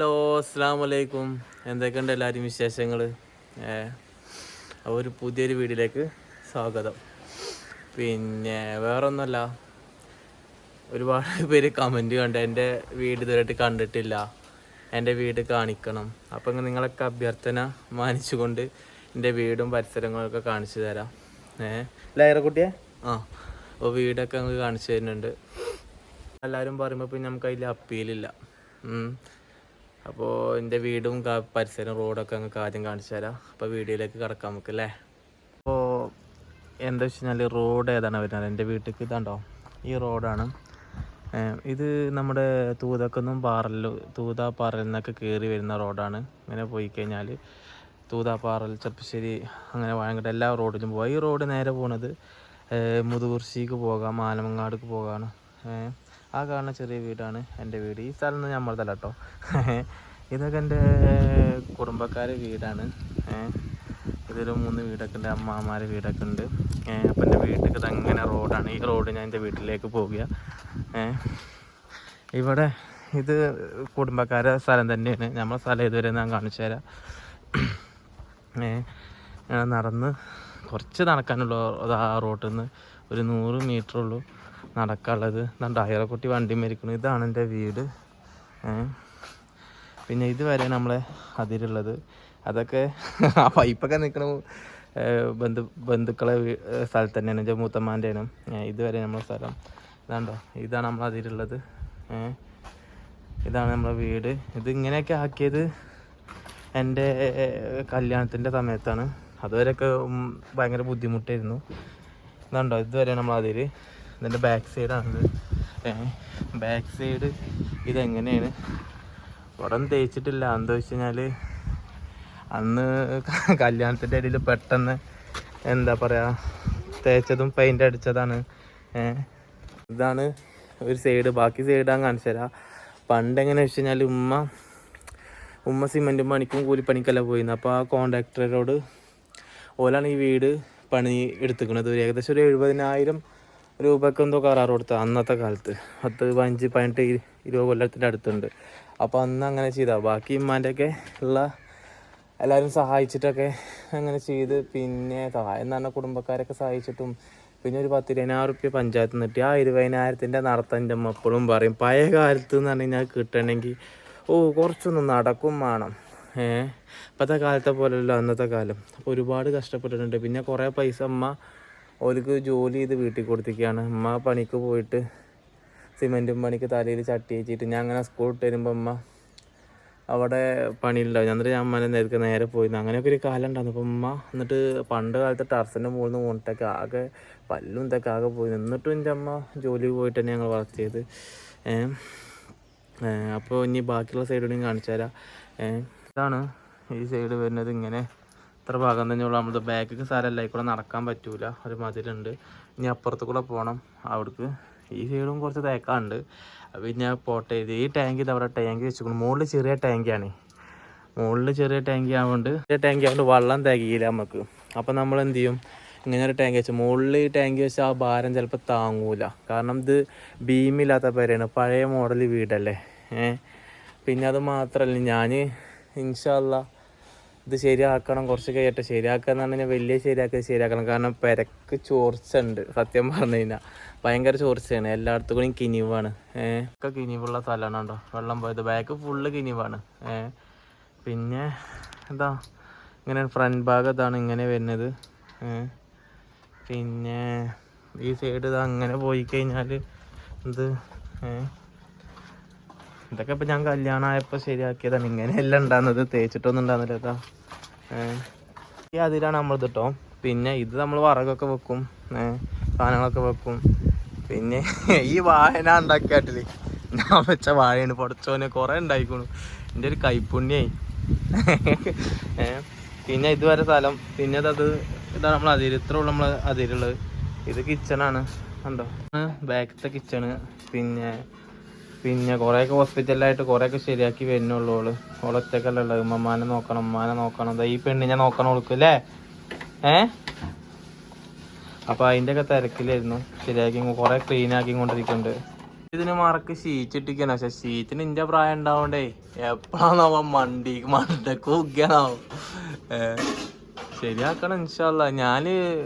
Hello അസ്സാം വലൈക്കും എന്തൊക്കെയുണ്ട് എല്ലാവരും വിശേഷങ്ങൾ അപ്പോൾ ഒരു പുതിയൊരു വീഡിയോയിലേക്ക് സ്വാഗതം. പിന്നെ വേറൊന്നുമല്ല ഒരുപാട് പേര് കമന്റ് കണ്ട് എന്റെ വീട് ഇതുവരെയായിട്ട് കണ്ടിട്ടില്ല. എന്റെ വീട് കാണിക്കണം. അപ്പം നിങ്ങളൊക്കെ അഭ്യർത്ഥന മാനിച്ചുകൊണ്ട് എന്റെ വീടും പരിസരങ്ങളൊക്കെ കാണിച്ചു തരാം. ഏഹ് ആ അപ്പോൾ വീടൊക്കെ നമുക്ക് കാണിച്ചു തരുന്നുണ്ട്. എല്ലാവരും പറയുമ്പോൾ പിന്നെ നമുക്ക് അതിൽ അപ്പീലില്ല. അപ്പോൾ എന്റെ വീടും പരിസരം റോഡൊക്കെ നിങ്ങൾക്ക് ആദ്യം കാണിച്ചു തരാം. അപ്പോൾ വീഡിയോയിലേക്ക് കിടക്കാം നമുക്ക് അല്ലേ അപ്പോൾ എന്താ വെച്ച് കഴിഞ്ഞാൽ റോഡ് ഏതാണ് വരുന്നത്? എന്റെ വീട്ടിലേക്ക് ഇതാണ്ടോ? ഈ റോഡാണ് ഇത് നമ്മുടെ തൂതക്കൊന്നും പാറൽ തൂതാ പാറൽ നിന്നൊക്കെ കയറി വരുന്ന റോഡാണ് ഇങ്ങനെ പോയി കഴിഞ്ഞാൽ തൂതാപ്പാറൽ ചെപ്പശ്ശേരി അങ്ങനെ വയങ്കട എല്ലാ റോഡിലും പോകാം ഈ റോഡ് നേരെ പോണത് മുതുകുർശിക്ക് പോകാം ആലമങ്ങാടുക്ക് പോകാണ്. ആ കാണുന്ന ചെറിയ വീടാണ് എന്റെ വീട്. ഈ സ്ഥലം ഒന്നും നമ്മളതല്ല കേട്ടോ. ഇതൊക്കെ എന്റെ കുടുംബക്കാരെ വീടാണ്. ഇതൊരു മൂന്ന് വീടൊക്കെ ഉണ്ട് അമ്മാമാരെ വീടൊക്കെ ഉണ്ട്. അപ്പം എന്റെ വീട്ടിൽ അങ്ങനെ റോഡാണ്. ഈ റോഡ് ഞാൻ എന്റെ വീട്ടിലേക്ക് പോവുക ഇവിടെ ഇത് കുടുംബക്കാരെ സ്ഥലം തന്നെയാണ്. നമ്മളെ സ്ഥലം ഇതുവരെ ഞാൻ കാണിച്ചു തരാം. നടന്ന് കുറച്ച് നടക്കാനുള്ള റോട്ടിൽ നിന്ന്. ഒരു നൂറ് മീറ്റർ ഉള്ളൂ. നടക്കാനുള്ളത്. ഞാൻ കുട്ടി വണ്ടി മരിക്കണം ഇതാണ് എന്റെ വീട്. പിന്നെ ഇതുവരെ നമ്മളെ അതിരുള്ളത് അതൊക്കെ ആ പൈപ്പൊക്കെ നിൽക്കണ ബന്ധു ബന്ധുക്കളെ സ്ഥലത്ത് തന്നെയാണ്. എന്റെ മൂത്തമ്മാന്റെയാണ്. ഇതുവരെ നമ്മളെ സ്ഥലം. ഇതാണ്ടോ ഇതാണ് നമ്മൾ അതിരുള്ളത് ഇതാണ് നമ്മളെ വീട്. ഇത് ഇങ്ങനെയൊക്കെ ആക്കിയത് എന്റെ കല്യാണത്തിന്റെ സമയത്താണ്. അതുവരെയൊക്കെ ഭയങ്കര ബുദ്ധിമുട്ടായിരുന്നു. ഇതാണ്ടോ ഇതുവരെ നമ്മൾ അതിൽ ഇതിന്റെ ബാക്ക് സൈഡാണിത് ബാക്ക് സൈഡ് ഇതെങ്ങനെയാണ്? ഉടൻ തേച്ചിട്ടില്ല. എന്താ വെച്ച് കഴിഞ്ഞാൽ അന്ന് കല്യാണത്തിന്റെ ഇടയിൽ പെട്ടെന്ന് എന്താ പറയുക തേച്ചതും പെയിന്റ് അടിച്ചതാണ്. ഇതാണ് ഒരു സൈഡ് ബാക്കി സൈഡ് ഞാൻ കാണിച്ചു തരാം. പണ്ട് എങ്ങനെ വെച്ച് കഴിഞ്ഞാൽ ഉമ്മ ഉമ്മ സിമെന്റും പണിക്കും കൂലിപ്പണിക്കല്ല പോയിരുന്നു. അപ്പോൾ ആ കോൺട്രാക്ടറോട് ഓലാണ് ഈ വീട് പണി എടുത്തിക്കുന്നത് ഏകദേശം ഒരു എഴുപതിനായിരം രൂപയ്ക്ക് എന്തോ കരാർ കൊടുത്ത അന്നത്തെ കാലത്ത്. പത്ത് പതിനഞ്ച് പതിനെട്ട് ഇരു- ഇരുപത് കൊല്ലത്തിന്റെ അടുത്തുണ്ട്. അപ്പോൾ അന്ന് അങ്ങനെ ചെയ്താൽ ബാക്കി ഇമ്മാന്റെയൊക്കെ ഉള്ള എല്ലാവരും സഹായിച്ചിട്ടൊക്കെ അങ്ങനെ ചെയ്ത് പിന്നെ സഹായം എന്ന് പറഞ്ഞാൽ കുടുംബക്കാരൊക്കെ സഹായിച്ചിട്ടും പിന്നെ ഒരു പത്തിരുപതിനായിരം റുപ്യ പഞ്ചായത്ത് നിന്ന് കിട്ടി. ആ ഇരുപതിനായിരത്തിന്റെ നടത്തന്റെ അപ്പോഴും പറയും. പഴയ കാലത്ത് എന്ന് പറഞ്ഞു കഴിഞ്ഞാൽ കിട്ടണമെങ്കിൽ ഓ കുറച്ചൊന്നും നടക്കും വേണം. ഏഹ് ഇപ്പോഴത്തെ കാലത്തെ പോലെയല്ല അന്നത്തെ കാലം. അപ്പോൾ ഒരുപാട് കഷ്ടപ്പെട്ടിട്ടുണ്ട്. പിന്നെ കുറേ പൈസ അമ്മ ഓർക്ക് ജോലി ചെയ്ത് വീട്ടിൽ കൊടുത്തിരിക്കുകയാണ്. അമ്മ പണിക്ക് പോയിട്ട് സിമെന്റും പണിക്ക് തലയിൽ ചട്ടി വെച്ചിട്ട് ഞാൻ അങ്ങനെ സ്കൂൾ ഇട്ട് വരുമ്പോൾ അമ്മ അവിടെ പണിയിലുണ്ടാവും. ഞാൻ എന്നിട്ട് ഞാൻ അമ്മനെ നേരത്തെ നേരെ പോയിരുന്നു അങ്ങനെയൊക്കെ ഒരു കാലം ഉണ്ടായിരുന്നു. അപ്പം ഉമ്മ എന്നിട്ട് പണ്ട് കാലത്ത് ടർസിന്റെ മുകളിൽ നിന്ന് വീണിട്ടൊക്കെ ആകെ പല്ലും ഇതൊക്കെ ആകെ പോയി എന്നിട്ടും എന്റെ അമ്മ ജോലി പോയിട്ട് തന്നെ ഞങ്ങൾ വർക്ക് ചെയ്ത്. അപ്പോൾ ഇനി ബാക്കിയുള്ള സൈഡിനും കാണിച്ചു തരാം. ഇതാണ് ഈ സൈഡ് വരുന്നത്. ഇങ്ങനെ ഇത്ര ഭാഗം തന്നെ നമ്മുടെ ബാക്കിക്ക് സ്ഥലമല്ല കൂടെ നടക്കാൻ പറ്റൂല. ഒരു മതിലുണ്ട് ഇനി അപ്പുറത്ത് കൂടെ പോകണം അവിടേക്ക് ഈ സൈഡും കുറച്ച് തേക്കാണ്ട് പിന്നെ പോട്ടെ. ഇത് ഈ ടാങ്ക് ഇത് അവിടെ ടാങ്ക് വെച്ചിരിക്കുന്നു. മുകളിൽ ചെറിയ ടാങ്കാണ്. മുകളിൽ ചെറിയ ടാങ്കി ആവുകൊണ്ട് ചെറിയ ടാങ്കി ആവുകൊണ്ട് വെള്ളം തികയില്ല നമുക്ക്. അപ്പോൾ നമ്മൾ എന്ത് ചെയ്യും? ഇങ്ങനെ ഒരു ടാങ്ക് വെച്ചു മുകളിൽ ടാങ്ക് വെച്ചാൽ ആ ഭാരം ചിലപ്പോൾ താങ്ങൂല. കാരണം ഇത് ബീമില്ലാത്ത പേരാണ് പഴയ മോഡൽ വീടല്ലേ? ഏഹ് പിന്നെ അത് മാത്രമല്ല ഞാൻ ഇൻഷാല്ല ഇത് ശരിയാക്കണം കുറച്ച് കഴിയട്ടെ. ശരിയാക്കുക എന്ന് പറഞ്ഞാൽ വലിയ ശരിയാക്കി ശരിയാക്കണം. കാരണം പെരക്ക് ചോർച്ച ഉണ്ട് സത്യം പറഞ്ഞു കഴിഞ്ഞാൽ ഭയങ്കര ചോർച്ചയാണ് എല്ലായിടത്തും കൂടി കിനിവാണ്. ഏഹ് ഒക്കെ കിനിവുള്ള സ്ഥലമാണ് കേട്ടോ വെള്ളം പോയത്. Back full കിനിവാണ്. ഏഹ് പിന്നെ എന്താ ഇങ്ങനെ ഫ്രണ്ട് ഭാഗം ഇതാണ് ഇങ്ങനെ വരുന്നത്. പിന്നെ ഈ സൈഡ് ഇത് അങ്ങനെ പോയി കഴിഞ്ഞാൽ ഇത് ഇതൊക്കെ ഇപ്പം ഞാൻ കല്യാണമായപ്പോൾ ശരിയാക്കിയതാണ്. ഇങ്ങനെയല്ല ഉണ്ടാകുന്നത്. തേച്ചിട്ടൊന്നും ഉണ്ടാകുന്നില്ല ഏഹ് ഈ അതിലാണ് നമ്മളത് കേട്ടോ പിന്നെ ഇത് നമ്മൾ വറകൊക്കെ വെക്കും. സാധനങ്ങളൊക്കെ വെക്കും. പിന്നെ ഈ വായന ഉണ്ടാക്കിയാട്ടിൽ ഞാൻ വെച്ച വാഴയാണ് പൊടച്ചോനെ കുറേ ഉണ്ടായിക്കണു. എന്റെ ഒരു കൈപ്പുണ്യായി. പിന്നെ ഇതുവരെ സ്ഥലം പിന്നെ അത് ഇതാണ് നമ്മൾ അതിര് ഇത്ര ഉള്ള നമ്മൾ അതിരുള്ളത്. ഇത് കിച്ചണാണ് കണ്ടോ? ബാക്കത്തെ കിച്ചണ് പിന്നെ പിന്നെ കുറേയൊക്കെ ഹോസ്പിറ്റലിലായിട്ട് കുറേയൊക്കെ ശരിയാക്കി വരുന്നുള്ളൂ ഓൾ. ഓളൊറ്റക്കല്ല ഉള്ളത് ഉമ്മമാനെ നോക്കണം ഉമ്മാനെ നോക്കണം. ഈ പെണ്ണിനെ നോക്കണം ഓൾക്ക് അല്ലേ ഏ? അപ്പൊ അതിന്റെ ഒക്കെ തിരക്കിലായിരുന്നു. ശരിയാക്കി കുറേ ക്ലീൻ ആക്കി കൊണ്ടിരിക്കുന്നുണ്ട്. ഇതിന് മാർക്ക് ഷീറ്റ് ഇട്ടിരിക്കണം? പക്ഷെ ഷീറ്റിന് ഇന്റെ പ്രായം ഉണ്ടാവണ്ടേ? എപ്പോഴാണാവോ മണ്ടി മണ്ടക്ക് ശരിയാക്കണം ഇൻഷാല്ല ഞാൻ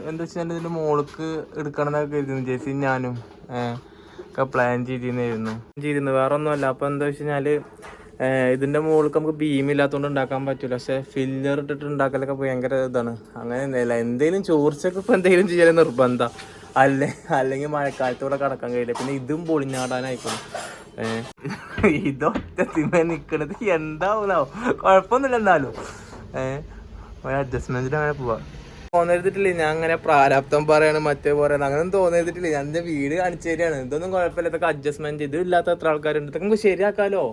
എന്താ വെച്ചാൽ ഇതിന്റെ മോൾക്ക് എടുക്കണം എന്നൊക്കെ കരുതുന്നു ഞാനും. ഏഹ് ഒക്കെ പ്ലാൻ ചെയ്തിരുന്നു ചെയ്തിരുന്നു. വേറെ ഒന്നുമല്ല അപ്പൊ എന്താ വെച്ച് ഇതിന്റെ മുകളിലേക്ക് നമുക്ക് ബീം ഇല്ലാത്തതുകൊണ്ട് ഉണ്ടാക്കാൻ പറ്റൂല. പക്ഷെ ഫില്ലർ ഇട്ടിട്ട് ഉണ്ടാക്കലൊക്കെ ഭയങ്കര ഇതാണ്. അങ്ങനെ ഒന്നുമില്ല എന്തെങ്കിലും ചോർച്ചയൊക്കെ ഇപ്പൊ എന്തെങ്കിലും ചെയ്യാൻ നിർബന്ധ. അല്ലെ? അല്ലെങ്കിൽ മഴക്കാലത്തൂടെ കടക്കാൻ കഴിയില്ല. പിന്നെ ഇതും പൊളിഞ്ഞാടാനായിക്കണം. ഏഹ് ഇതൊറ്റത്തിമേ നിക്കണത് എന്താവുന്നോ കുഴപ്പമൊന്നുമില്ല എന്നാലും. ഏഹ് ഒരു അങ്ങനെ പോവാ. തോന്നരുതിട്ടില്ലേ? ഞാൻ അങ്ങനെ പ്രാരാബ്ദം പറയാണ് മറ്റേ പറയാണ് അങ്ങനെ തോന്നരുതിട്ടില്ലേ? ഞാൻ എന്റെ വീട് കാണിച്ചു തരികയാണ്. ഇതൊന്നും കുഴപ്പമില്ല. ഇതൊക്കെ അഡ്ജസ്റ്റ്മെന്റ് ഇത് ഇല്ലാത്ത എത്ര ആൾക്കാരുണ്ട്. ഇതൊക്കെ നമുക്ക് ശരിയാക്കാലോ?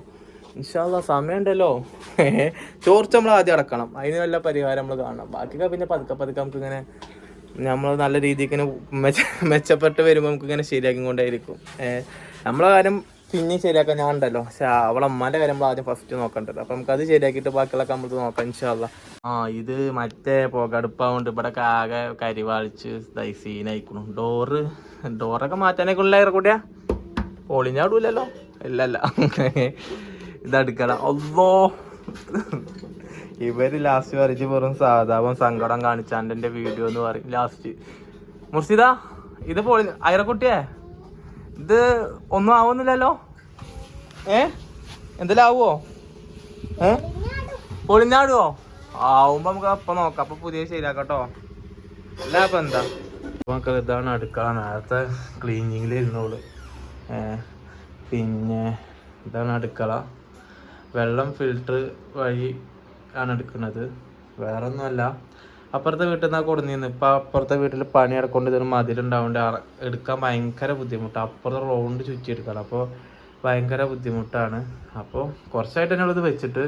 ഇൻഷാല്ല സമയമുണ്ടല്ലോ. ചോർച്ച നമ്മൾ ആദ്യം അടക്കണം. അതിന് വല്ല പരിഹാരം നമ്മൾ കാണണം. ബാക്കിയൊക്കെ പിന്നെ പതുക്കെ പതുക്കെ നമുക്ക് ഇങ്ങനെ നമ്മൾ നല്ല രീതിക്ക് ഇങ്ങനെ മെച്ച മെച്ചപ്പെട്ട് വരുമ്പോൾ നമുക്ക് ഇങ്ങനെ ശരിയാക്കി കൊണ്ടേയിരിക്കും നമ്മളെ കാര്യം പിന്നെ ശരിയാക്കാൻ ഞാൻ ഉണ്ടല്ലോ. പക്ഷെ അവളെ അമ്മാന്റെ കാര്യം നമ്മൾ ആദ്യം ഫസ്റ്റ് നോക്കേണ്ടത് അപ്പൊ നമുക്ക് അത് ശരിയാക്കിയിട്ട് ബാക്കിയുള്ളൊക്കെ നമ്മൾ നോക്കാം ഇൻഷാല്ല ആ ഇത് മറ്റേ പുകടുപ്പാവുണ്ട്. ഇവിടെ ആകെ കരിവാളിച്ച് സീനായിക്കണു ഡോറ് ഡോറൊക്കെ മാറ്റാനൊക്കെ ഉള്ള കൂടിയാ? പൊളിഞ്ഞാടൂലല്ലോ ഇല്ലല്ല. അടുക്കള. ഒന്നോ ഇവർ ലാസ്റ്റ് വരച്ച് വെറും സാധാപം സങ്കടം കാണിച്ചാണ്ട് എന്റെ വീഡിയോ എന്ന് പറയും. ലാസ്റ്റ് മുർഷിദ ഇത് പൊളി അയറക്കുട്ടിയേ? ഇത് ഒന്നും ആവുന്നില്ലല്ലോ? ഏ? എന്തെല്ലാം ആവുമോ ഏ? പൊളിഞ്ഞാടുവോ? ആവുമ്പോ നമുക്ക് അപ്പൊ നോക്കാം. അപ്പൊ പുതിയ ശരിയാക്കട്ടോ. അല്ല അപ്പൊ എന്താ? നമുക്ക് ഇതാണ് അടുക്കള. നേരത്തെ ക്ലീനിങ്ങിൽ ഇരുന്നോൾ. പിന്നെ ഇതാണ് അടുക്കള. വെള്ളം ഫിൽട്ടർ വഴി ആണ് എടുക്കുന്നത്. വേറെ ഒന്നുമല്ല അപ്പുറത്തെ വീട്ടിൽ നിന്നാണ് കൊടുന്നിന്ന് ഇപ്പൊ അപ്പുറത്തെ വീട്ടിൽ പണി ഇടക്കൊണ്ട് ഇതിന് മതിലുണ്ടാവുകൊണ്ട് എടുക്കാൻ ഭയങ്കര ബുദ്ധിമുട്ടാണ് അപ്പുറത്തെ റൗണ്ട് ചുറ്റിയെടുക്കണം. അപ്പോൾ ഭയങ്കര ബുദ്ധിമുട്ടാണ്. അപ്പോൾ കുറച്ചായിട്ട് തന്നെ ഇത് വെച്ചിട്ട്.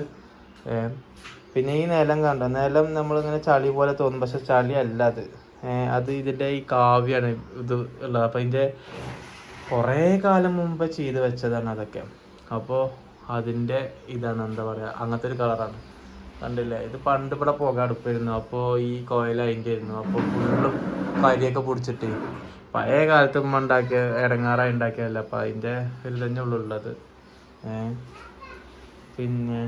പിന്നെ ഈ നിലം കണ്ട? നിലം നമ്മളിങ്ങനെ ചളി പോലെ തോന്നും. പക്ഷെ ചളി അല്ല അത്. അത് ഇതിന്റെ ഈ കാവ്യാണ് ഇത് ഉള്ളത്. അപ്പം ഇതിന്റെ കുറേ കാലം മുമ്പ് ചെയ്ത് വെച്ചതാണ് അതൊക്കെ. അപ്പോൾ അതിന്റെ ഇതാണ് എന്താ പറയുക അങ്ങനത്തെ ഒരു കളറാണ്. കണ്ടില്ലേ? ഇത് പണ്ട് ഇവിടെ പുക അടുപ്പായിരുന്നു. അപ്പോൾ ഈ കോയിൽ അതിന്റെ ആയിരുന്നു അപ്പോൾ ഫുള്ളും കരിയൊക്കെ പിടിച്ചിട്ട് പഴയ കാലത്ത് ഉമ്മ ഉണ്ടാക്കിയ ഇടങ്ങാറായി ഉണ്ടാക്കിയതല്ല? അപ്പം അതിന്റെ ഇതിൽ തന്നെ ഉള്ളു ഉള്ളത്. പിന്നെ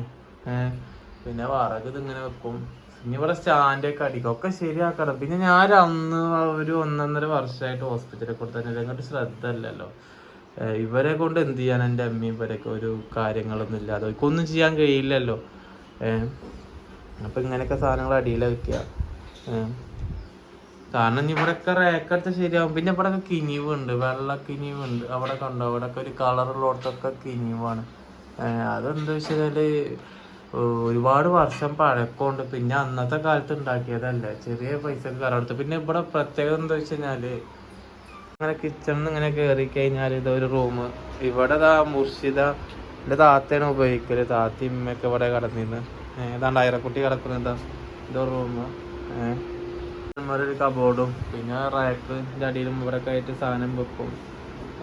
പിന്നെ വറക് ഇതിങ്ങനെ വെക്കും. ഇനി ഇവിടെ സ്റ്റാൻഡൊക്കെ അടിക്കും. ഒക്കെ ശരിയാക്കണം. പിന്നെ ഞാൻ അന്ന് ഒരു ഒന്നൊന്നര വർഷമായിട്ട് ഹോസ്പിറ്റലിൽ കൊടുത്തതിന് അങ്ങോട്ട് ശ്രദ്ധ ഇല്ലല്ലോ ഏഹ് ഇവരെ കൊണ്ട് എന്ത് ചെയ്യാൻ എന്റെ അമ്മയും ഇവരൊക്കെ? ഒരു കാര്യങ്ങളൊന്നും ഇല്ലാതെ. ഒന്നും ചെയ്യാൻ കഴിയില്ലല്ലോ. ഏഹ് അപ്പൊ ഇങ്ങനെയൊക്കെ സാധനങ്ങൾ അടിയിൽ വെക്കുക. കാരണം ഇനി ഇവിടെയൊക്കെ റേക്കടുത്ത് ശരിയാവും. പിന്നെ ഇവിടെ ഒക്കെ കിനിവുണ്ട് വെള്ള കിനിവുണ്ട് അവിടെ കണ്ടോ? അവിടെ ഒക്കെ ഒരു കളറുള്ളടത്തൊക്കെ കിനിവാണ്. അതെന്താ വെച്ചാൽ ഒരുപാട് വർഷം പഴക്കമുണ്ട്. പിന്നെ അന്നത്തെ കാലത്ത് ഉണ്ടാക്കിയതല്ല? ചെറിയ പൈസക്ക് കറടുത്ത് പിന്നെ ഇവിടെ പ്രത്യേകത എന്താ വെച്ച് കഴിഞ്ഞാൽ അങ്ങനെ കിച്ചണിൽ ഇങ്ങനെ കയറി കഴിഞ്ഞാൽ ഇതൊരു റൂം ഇവിടെ മുർഷിദ എന്റെ താത്തയാണ് ഉപയോഗിക്കൽ. താത്തയും ഇമ്മയൊക്കെ ഇവിടെ കിടന്നിരുന്നു ഏതാണ്ട് അയറക്കുട്ടി കിടക്കുന്നത് ഇതോ റൂമ് ഏഹ് ഒരു കബോർഡും പിന്നെ റാക്ക് ഇതിന്റെ അടിയിലും ഇവരൊക്കെ ആയിട്ട് സാധനം വെക്കും.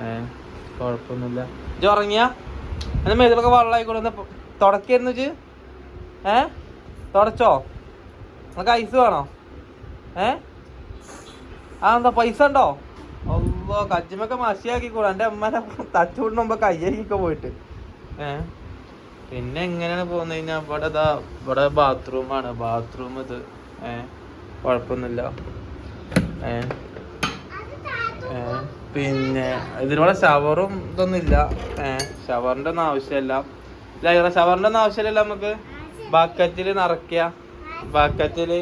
ഏഹ് കുഴപ്പമൊന്നുമില്ല ഇജ് ഉറങ്ങിയാ? എന്റെ മേതിലൊക്കെ വെള്ളമായിക്കോളെ തുടക്കായിരുന്നു ഇജ്ജ് ഏ? തുടച്ചോ? നമുക്ക് ഐസ് വേണോ? ഏ? ആ എന്താ പൈസ ഉണ്ടോ? അല്ലോ കജ്ജിമൊക്കെ മഷിയാക്കിക്കോളൂ എന്റെ അമ്മനെ തച്ചുകൊണ്ട് മുമ്പ് കയ്യേക്കൊക്കെ പോയിട്ട്. ഏ? പിന്നെ എങ്ങനെയാണ് പോകുന്നത് കഴിഞ്ഞാൽ ഇവിടെ ഇതാ ഇവിടെ ബാത്റൂമാണ് ബാത്റൂം ഇത്. ഏഹ് കുഴപ്പമൊന്നുമില്ല. ഏ ഏ, പിന്നെ ഇതിനോടെ ഷവറും ഇതൊന്നും ഇല്ല ഏഹ് ഷവറിന്റെ ഒന്നും ആവശ്യമില്ല. ഇല്ല ഷവറിന്റെ ഒന്നും ആവശ്യമില്ല നമുക്ക്? ബക്കറ്റിൽ നിറയ്ക്കുക. ബക്കറ്റിൽ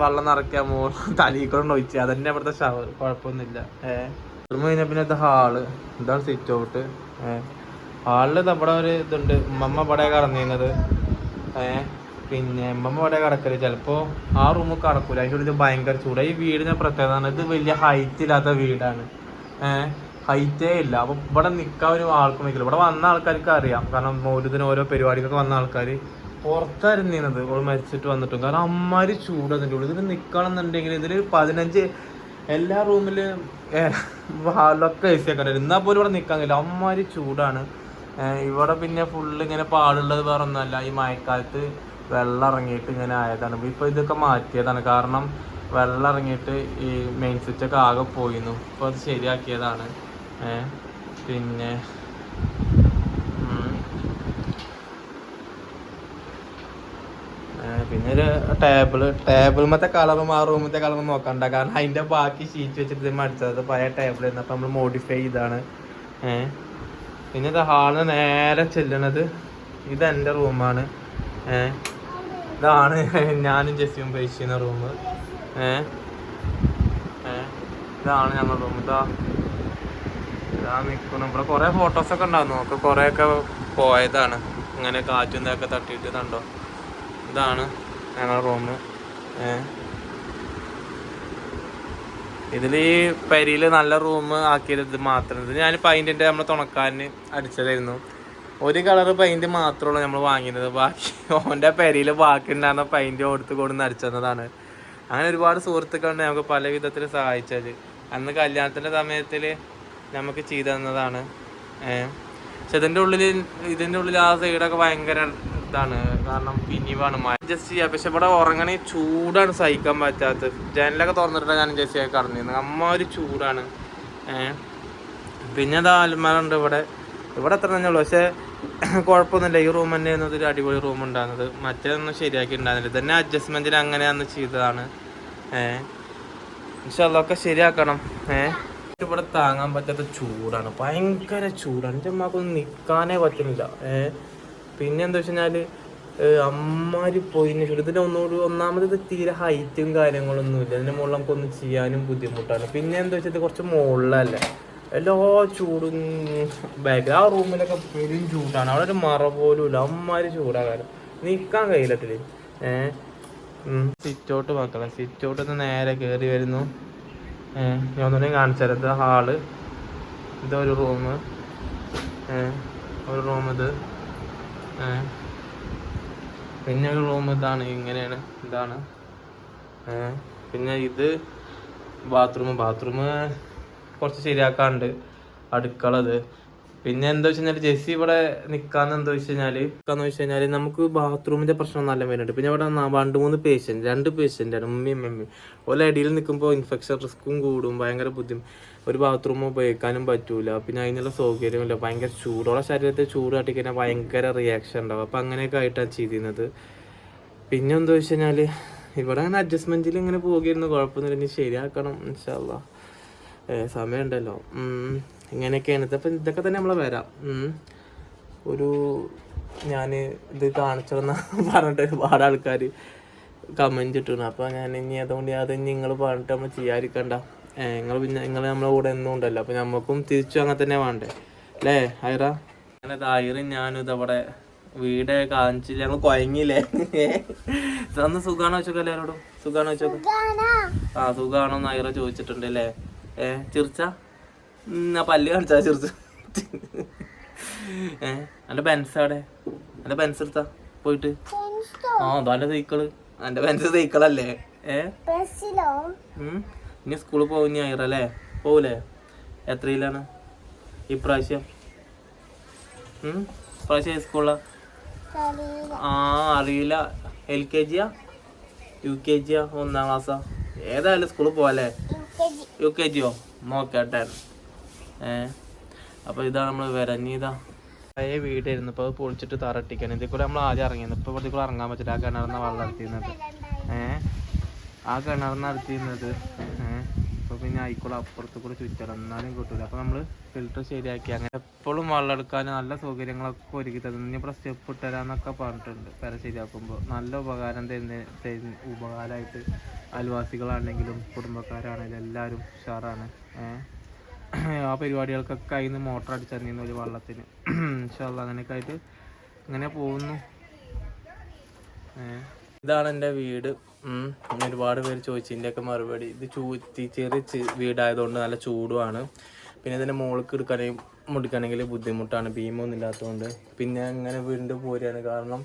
വെള്ളം നിറയ്ക്കുക. മോ തലീക്കൊണ്ട് ഒഴിച്ച്. അതന്നെ ഇവിടുത്തെ ഷവർ കുഴപ്പമൊന്നുമില്ല. ഏഹ് കഴിഞ്ഞ പിന്നെ ഇത് ഹാൾ ഇതാണ് സിറ്റ് ഔട്ട് ഏഹ് ഹാളിൽ നമ്മുടെ ഒരു ഇതുണ്ട്. ഉമ്മമ്മ ഇവിടെ കടന്നിരുന്നത് ഏഹ് പിന്നെ ഉമ്മമ്മ ഇവിടെ കിടക്കൽ ചിലപ്പോ ആ റൂം കടക്കൂല അതിന്റെ ഉള്ളിൽ ഭയങ്കര ചൂട്. ഈ വീടിന്റെ പ്രത്യേകത ഇത് വലിയ ഹൈറ്റ് ഇല്ലാത്ത വീടാണ്. ഏഹ് ഹൈറ്റേ ഇല്ല. അപ്പൊ ഇവിടെ നിൽക്കാൻ ഒരു ആൾക്കും നിൽക്കില്ല ഇവിടെ വന്ന ആൾക്കാർക്ക് അറിയാം. കാരണം മൗലൂദിന് ഓരോ പരിപാടിക്കൊക്കെ വന്ന ആൾക്കാർ പുറത്തായിരുന്നത് ഓൾ മരിച്ചിട്ട് വന്നിട്ടും. കാരണം അമ്മാര് ചൂട് അതിന്റെ ഉള്ളിൽ ഇതിൽ നിൽക്കണമെന്നുണ്ടെങ്കിൽ ഇതിൽ പതിനഞ്ച് എല്ലാ റൂമിലും ഹാളിലൊക്കെ എ സി ഒക്കെ ഉണ്ടായിരുന്നു എന്നാൽ പോലും ഇവിടെ നിൽക്കാൻ കഴിയില്ല. അമ്മാര് ചൂടാണ്. ഇവിടെ പിന്നെ ഫുള്ള് ഇങ്ങനെ പാടുള്ളത് വേറെ ഒന്നുമല്ല. ഈ മഴക്കാലത്ത് വെള്ളം ഇറങ്ങിയിട്ട് ഇങ്ങനെ ആയതാണ്. ഇപ്പൊ ഇതൊക്കെ മാറ്റിയതാണ്. കാരണം വെള്ളം ഇറങ്ങിയിട്ട് ഈ മെയിൻ സ്വിച്ച് ഒക്കെ ആകെ പോയിരുന്നു ഇപ്പൊ അത് ശരിയാക്കിയതാണ്. പിന്നെ. പിന്നെ ഒരു ടേബിൾ ടേബിൾമത്തെ കളർ ആ റൂമത്തെ കളർ നോക്കണ്ട. കാരണം അതിന്റെ ബാക്കി ഷീറ്റ് വെച്ചിട്ട് മടിച്ചത്. പഴയ ടേബിൾ ആയിരുന്നു. അപ്പൊ നമ്മൾ മോഡിഫൈ ചെയ്താണ്. ഏഹ് പിന്നെ ഇത് ഹാളിന് നേരെ ചെല്ലണത് ഇത് എന്റെ റൂമാണ് ഏഹ് ഇതാണ് ഞാനും ജെസ്സിയും ഉപയോഗിച്ചിരുന്ന റൂം ഏ? ഇതാണ് ഞങ്ങളുടെ റൂം ഇതാ. ഇതാ നിൽക്കുന്നു ഇവിടെ കുറേ ഫോട്ടോസൊക്കെ ഉണ്ടാവും. നമുക്ക് കുറേയൊക്കെ പോയതാണ്. ഇങ്ങനെ കാറ്റും ഇതൊക്കെ തട്ടിയിട്ട് കണ്ടോ? ഇതാണ് ഞങ്ങളുടെ റൂം ഏഹ് ഇതിൽ ഈ നല്ല റൂം ആക്കിയത് മാത്രം. ഇത് ഞാൻ പെയിന്റിന്റെ നമ്മൾ തുണക്കാരന് അടിച്ചതായിരുന്നു. ഒരു കളർ പെയിന്റ് മാത്രമുള്ളൂ നമ്മൾ വാങ്ങിയത് ബാക്കി ഓന്റെ ബാക്കി ഉണ്ടായിരുന്ന പെയിന്റ് കൊടുത്ത് കൊടുന്ന് അടിച്ചതാണ് അങ്ങനെ ഒരുപാട് സുഹൃത്തുക്കളുണ്ട് നമുക്ക് പല വിധത്തിൽ സഹായിച്ചത്. അന്ന് കല്യാണത്തിന്റെ സമയത്തിൽ നമുക്ക് ചെയ്തു തന്നതാണ്. പക്ഷെ ഇതിന്റെ ഉള്ളിൽ ഇതിന്റെ ഉള്ളിൽ ആ സൈഡൊക്കെ ഭയങ്കര ഇതാണ്. കാരണം പിന്നിവാണ് അഡ്ജസ്റ്റ് ചെയ്യാം. പക്ഷെ ഇവിടെ ഉറങ്ങണ ചൂടാണ് സഹിക്കാൻ പറ്റാത്തത്. ജനലൊക്കെ തുറന്നിട്ടാണ് ഞാൻ അഡ്ജസ്റ്റ് ചെയ്യാൻ കടന്നിരുന്നത് അമ്മ ഒരു ചൂടാണ്. പിന്നെ ഇതാ അൽമാരുണ്ട് ഇവിടെ. ഇവിടെ അത്ര തന്നെ ഉള്ളു പക്ഷെ കുഴപ്പമൊന്നുമില്ല. ഈ റൂം തന്നെ ഒരു അടിപൊളി റൂം ഉണ്ടായിരുന്നത്. മറ്റേതൊന്നും ശരിയാക്കി ഉണ്ടായിരുന്നില്ല. ഇതന്നെ അഡ്ജസ്റ്റ്മെന്റിൽ അങ്ങനെ ചെയ്തതാണ്. ഏഹ് പക്ഷെ അതൊക്കെ ശരിയാക്കണം. ഏഹ് ഇവിടെ താങ്ങാൻ പറ്റാത്ത ചൂടാണ്. ഭയങ്കര ചൂടാണ്. എന്റെ അമ്മക്കൊന്നും നിൽക്കാനേ പറ്റുന്നില്ല. ഏഹ് പിന്നെ എന്താ വെച്ച് അമ്മാര് പോയി ഇതിന്റെ ഒന്നുകൂടി ഒന്നാമത് ഇത് തീരെ ഹൈറ്റും കാര്യങ്ങളൊന്നും ഇല്ല അതിന്റെ മുകളിൽ നമുക്കൊന്നും ചെയ്യാനും ബുദ്ധിമുട്ടാണ്. പിന്നെ എന്താ വെച്ചാൽ കുറച്ച് മുകളിലല്ലേ? എല്ലാ ചൂടും ബാക്കിൽ ആ റൂമിലൊക്കെ പെരും ചൂടാണ്. അവിടെ ഒരു മറ പോലും ഇല്ല. അമ്മാരി ചൂടാകാരം നിൽക്കാൻ കഴിയില്ലട്ടിൽ ഏഹ് സിറ്റൗട്ട് മക്കളെ സിറ്റൗട്ട് നിന്ന് നേരെ കയറി വരുന്നു. ഏഹ് ഞാൻ ഒന്നുകൂടി കാണിച്ചു ഹാൾ. ഇതൊരു റൂം ഏഹ് ഒരു റൂം ഇത്. പിന്നെ ഒരു റൂം ഇതാണ് ഇങ്ങനെയാണ് ഇതാണ്. പിന്നെ ഇത് ബാത്റൂം ബാത്റൂം കുറച്ച് ശരിയാക്കാണ്ട് അടുക്കളത്. പിന്നെ എന്താ വെച്ച് കഴിഞ്ഞാൽ ജെസ്സി ഇവിടെ നിൽക്കാന്ന് എന്താ വെച്ച് കഴിഞ്ഞാൽ നിൽക്കാന്ന് വെച്ച് കഴിഞ്ഞാൽ നമുക്ക് ബാത്റൂമിന്റെ പ്രശ്നം നല്ല വരുന്നുണ്ട് പിന്നെ ഇവിടെ രണ്ട് മൂന്ന് പേഷ്യന്റ് രണ്ട് പേഷ്യന്റാണ് ഉമ്മയും അമ്മയും ഓല ഇടയിൽ നിൽക്കുമ്പോൾ ഇൻഫെക്ഷൻ റിസ്ക്കും കൂടും ഭയങ്കര ബുദ്ധിമുട്ട് ഒരു ബാത്റൂം ഉപയോഗിക്കാനും പറ്റൂല. പിന്നെ അതിനുള്ള സൗകര്യമില്ല ഭയങ്കര ചൂടോടെ ശരീരത്തെ ചൂട് കാട്ടിക്കഴിഞ്ഞാൽ ഭയങ്കര റിയാക്ഷൻ ഉണ്ടാവും. അപ്പം അങ്ങനെയൊക്കെ ആയിട്ടാണ് ചെയ്തിരുന്നത് പിന്നെ എന്താ വെച്ച് കഴിഞ്ഞാൽ ഇവിടെ അങ്ങനെ അഡ്ജസ്റ്റ്മെന്റിൽ ഇങ്ങനെ പോകുമായിരുന്നു കുഴപ്പമൊന്നുമില്ല. ഇനി ശരിയാക്കണം ഇൻഷാല്ല സമയമുണ്ടല്ലോ. ഇങ്ങനെയൊക്കെയാണ്. അപ്പം ഇതൊക്കെ തന്നെ നമ്മൾ വരാം. ഒരു ഞാൻ ഇത് കാണിച്ചതെന്ന് പറഞ്ഞിട്ട് ഒരുപാട് ആൾക്കാർ കമന്റ് ഇട്ടിരുന്നു അപ്പോൾ ഞാൻ ഇനി അതുകൊണ്ട് അത് നിങ്ങൾ പറഞ്ഞിട്ട് നമ്മൾ ചെയ്യാതിരിക്കണ്ട. നിങ്ങൾ പിന്നെ നിങ്ങൾ നമ്മളെ കൂടെ എന്നും ഉണ്ടല്ലോ. അപ്പോൾ നമുക്കും തിരിച്ചു അങ്ങനെ തന്നെ വേണ്ടേ? അല്ലേ ഹൈറ? അങ്ങനെ തായറും ഞാനും ഇതവിടെ വീട് കാണിച്ചില്ല. ഞങ്ങൾ കുഴങ്ങിയില്ലേ അന്ന് സുഖാണോ വെച്ചോക്കെ എല്ലാവരോടും സുഖാണോ വെച്ചോക്കെ ആ സുഖാണോ നൈറ ചോദിച്ചിട്ടുണ്ട് അല്ലേ? ഏ ചിർച്ച? ആ പല്ല് കാണിച്ചാ ചിർച്ച? ഏ എന്റെ ബെൻസ് അവിടെ എന്റെ ബെൻസ് എടുത്താ? പോയിട്ട്? ആ അതാന്റെ സൈക്കിൾ? എന്റെ ബെൻസ് സൈക്കിളല്ലേ? ഏ. ഇനി സ്കൂളിൽ പോകും ഞായറ അല്ലേ? പോവൂലേ? എത്രയിലാണ്? ഇപ്രാവശ്യം? ഇപ്രാവശ്യം സ്കൂളിലാ ആ അറിയില്ല. എൽ കെ ജിയാ യു? കെ ജിയാ ഒന്നാം ക്ലാസ്സാ ഏതായാലും സ്കൂളിൽ പോവാല്ലേ? യു കെ ജിയോ നോക്കട്ടെ. ഏ? അപ്പോൾ ഇതാ നമ്മൾ വരഞ്ഞിതാ പഴയ വീടായിരുന്നു. ഇപ്പോൾ അത് പൊളിച്ചിട്ട് തറട്ടിക്കാൻ ഇതിൽ കൂടെ നമ്മൾ ആദ്യം ഇറങ്ങിയത്. ഇപ്പോൾ ഇവിടെ കൂടെ ഇറങ്ങാൻ പറ്റില്ല. ആ കിണറിന്ന വെള്ളം നടത്തിയിരുന്നത് ഏ? ആ കിണറിന്ന് നടത്തിയിരുന്നത് ഏ? പിന്നെ ആയിക്കോളെ അപ്പുറത്ത് കൂടെ ചുറ്റണം എന്നാലും കിട്ടൂല. അപ്പോൾ നമ്മൾ ഫിൽറ്റർ ശരിയാക്കി. അങ്ങനെ എപ്പോഴും വെള്ളം എടുക്കാൻ നല്ല സൗകര്യങ്ങളൊക്കെ ഒരുക്കി തരുന്നു ഇനി ഇവിടെ സ്റ്റെപ്പ് ഇട്ടുതരാന്നൊക്കെ പറഞ്ഞിട്ടുണ്ട്. പെര ശരിയാക്കുമ്പോൾ നല്ല ഉപകാരം തരുന്ന തരുന്ന ഉപകാരമായിട്ട് അയൽവാസികളാണെങ്കിലും കുടുംബക്കാരാണെങ്കിലും എല്ലാവരും ഉഷാറാണ്. ആ പരിപാടികൾക്കൊക്കെ അതിൽ നിന്ന് മോട്ടർ അടിച്ചിരുന്നു ഒരു വെള്ളത്തിന്. ഇൻഷാല്ല അങ്ങനെയൊക്കെ ആയിട്ട് ഇങ്ങനെ പോകുന്നു. ഇതാണ് എന്റെ വീട്. ഇന്ന് ഒരുപാട് പേര് ചോദിച്ചതിന്റെ ഒക്കെ മറുപടി. ഇത് ചൂത്തി ചെറിയ വീടായതുകൊണ്ട് നല്ല ചൂടുമാണ്. പിന്നെ ഇതിന്റെ മുകൾക്ക് എടുക്കണമെങ്കിൽ മുടിക്കണമെങ്കിൽ ബുദ്ധിമുട്ടാണ് ഭീമൊന്നും ഇല്ലാത്തതുകൊണ്ട്. പിന്നെ അങ്ങനെ വീണ്ടും പോരുകയാണ്. കാരണം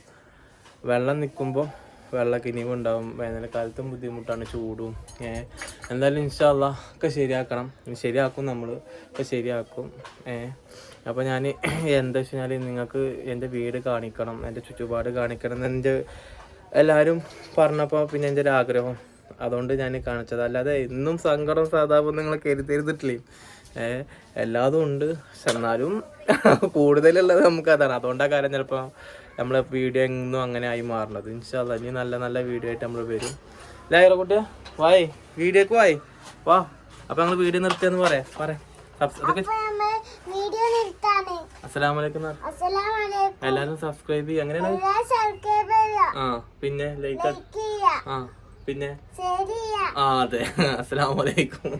വെള്ളം നിൽക്കുമ്പോൾ വെള്ളക്കിനിവ് ഉണ്ടാവും. വേനൽക്കാലത്തും ബുദ്ധിമുട്ടാണ് ചൂടും. എന്തായാലും ഇൻഷാല്ല ഒക്കെ ശരിയാക്കണം. ശരിയാക്കും നമ്മൾ ഒക്കെ ശരിയാക്കും. അപ്പോൾ ഞാൻ എന്താ വെച്ച് കഴിഞ്ഞാൽ നിങ്ങൾക്ക് എന്റെ വീട് കാണിക്കണം എന്റെ ചുറ്റുപാട് കാണിക്കണം എന്റെ എല്ലാവരും പറഞ്ഞപ്പോൾ പിന്നെ എന്റെ ഒരു ആഗ്രഹം. അതുകൊണ്ട് ഞാൻ കാണിച്ചത്. അല്ലാതെ എന്നും സങ്കടം സാധാപം നിങ്ങൾ കരുതരുതിട്ടില്ലേ എല്ലാതും ഉണ്ട്. എന്നാലും കൂടുതലുള്ളത് നമുക്ക് അതാണ്. അതുകൊണ്ടാണ് കാര്യം ചിലപ്പോൾ നമ്മളെ വീഡിയോ എങ്ങും അങ്ങനെ ആയി മാറണത്. ഇൻഷാല്ല ഇനി നല്ല നല്ല വീഡിയോ ആയിട്ട് നമ്മൾ വരും. ലേഖര കുട്ടിയ? വായ്. വീഡിയോക്ക് വായ്. വാ. അപ്പൊ ഞങ്ങൾ വീഡിയോ നിർത്തിയെന്ന് പറയാം. പറയാം. അസ്സലാമലൈക്കും എല്ലാരും സബ്സ്ക്രൈബ് ചെയ്യുക അങ്ങനെയാണ് ആ പിന്നെ ലൈക്ക് ആ പിന്നെ ആ അതെ. അസ്സലാമലൈക്കും.